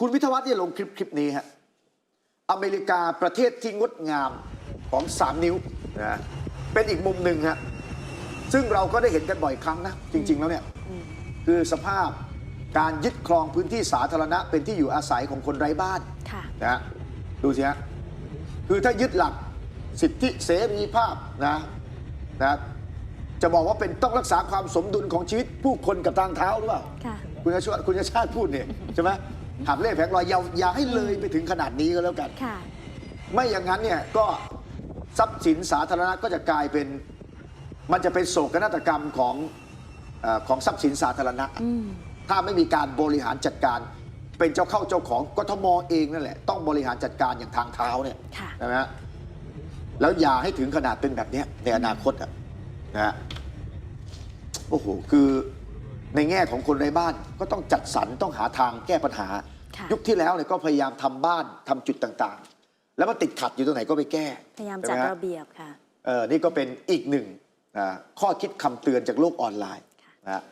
คุณวิทยาวัฒน์เนี่ยลงคลิปคลิปนี้ฮะอเมริกาประเทศที่งดงามของสามนิ้วนะเป็นอีกมุมหนึ่งฮะซึ่งเราก็ได้เห็นกันบ่อยครั้งนะจริง ๆ แล้วเนี่ยคือสภาพการยึดครองพื้นที่สาธารณะ เป็นที่อยู่อาศัยของคนไร้บ้านค่ะนะฮะดูสิฮะคือถ้ายึดหลักสิทธิเสรีภาพนะนะจะบอกว่าเป็นต้องรักษาความสมดุลของชีวิตผู้คนกับทางเท้าหรือเปล่าค่ะคุณชาชาติคุณชาชาติพูดเนี่ยใช่ไหม หักเล่แผงลอยอย่าอย่าให้เลยไปถึงขนาดนี้ก็แล้วกัน ค่ะ ไม่อย่างนั้นเนี่ยก็ทรัพย์สินสาธารณะก็จะกลายเป็น มันจะเป็นโศกนาฏกรรมของเออของทรัพย์สินสาธารณะ อืม ถ้าไม่มีการบริหารจัดการ เป็นเจ้าเข้าเจ้าของกทมเองนั่นแหละ ต้องบริหารจัดการอย่างทางเท้าเนี่ยค่ะ ใช่ไหมฮะแล้วอย่าให้ถึงขนาดเป็นแบบเนี้ยในอนาคตอะนะฮะโอ้โห คือ ในแง่ของคนไร้บ้านก็ต้องจัดสรรต้องหาทางแก้ปัญหา ค่ะยุคที่แล้วเนี่ยก็พยายามทำบ้านทำจุดต่างๆ แล้วมันติดขัดอยู่ตรงไหนก็ไปแก้พยายามใช่จัดไหฮระเบียบค่ะ เออนี่ก็เป็นอีกหนึ่งอ่าข้อคิดคำเตือนจากโลกออนไลน์นะฮะ